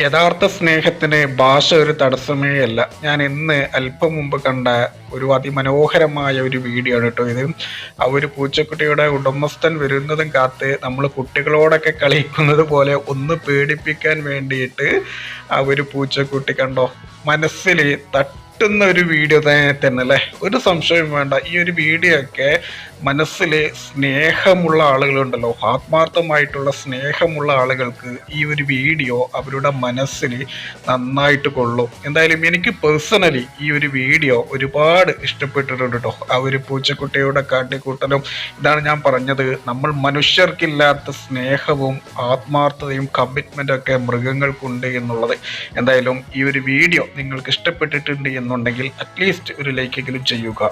യഥാർത്ഥ സ്നേഹത്തിന് ഭാഷ ഒരു തടസ്സമേ അല്ല. ഞാൻ ഇന്ന് അല്പം മുമ്പ് കണ്ട ഒരു അതിമനോഹരമായ ഒരു വീഡിയോ ആണ് കേട്ടോ ഇത്. ആ ഒരു പൂച്ചക്കുട്ടിയുടെ ഉടമസ്ഥൻ വരുന്നതും കാത്ത് നമ്മൾ കുട്ടികളോടൊക്കെ കളിക്കുന്നത് പോലെ ഒന്ന് പേടിപ്പിക്കാൻ വേണ്ടിയിട്ട് ആ ഒരു പൂച്ചക്കുട്ടി കണ്ടോ? മനസ്സിൽ തട്ടുന്ന ഒരു വീഡിയോ തന്നെ അല്ലേ ഒരു സംശയം വേണ്ട. ഈ ഒരു വീഡിയോ ഒക്കെ മനസ്സിൽ സ്നേഹമുള്ള ആളുകളുണ്ടല്ലോ. ആത്മാർത്ഥമായിട്ടുള്ള സ്നേഹമുള്ള ആളുകൾക്ക് ഈ ഒരു വീഡിയോ അവരുടെ മനസ്സിൽ നന്നായിട്ട് കൊള്ളും. എന്തായാലും എനിക്ക് പേഴ്സണലി ഈ ഒരു വീഡിയോ ഒരുപാട് ഇഷ്ടപ്പെട്ടിട്ടുണ്ട് കേട്ടോ ആ ഒരു പൂച്ചക്കുട്ടിയുടെ കാട്ടിക്കൂട്ടലും ഇതാണ് ഞാൻ പറഞ്ഞത്. നമ്മൾ മനുഷ്യർക്കില്ലാത്ത സ്നേഹവും ആത്മാർത്ഥതയും കമ്മിറ്റ്മെന്റ് ഒക്കെ മൃഗങ്ങൾക്കുണ്ട് എന്നുള്ളത്. എന്തായാലും ഈ ഒരു വീഡിയോ നിങ്ങൾക്ക് ഇഷ്ടപ്പെട്ടിട്ടുണ്ട് എന്നുണ്ടെങ്കിൽ അറ്റ്ലീസ്റ്റ് ഒരു ലൈക്കെങ്കിലും ചെയ്യുക.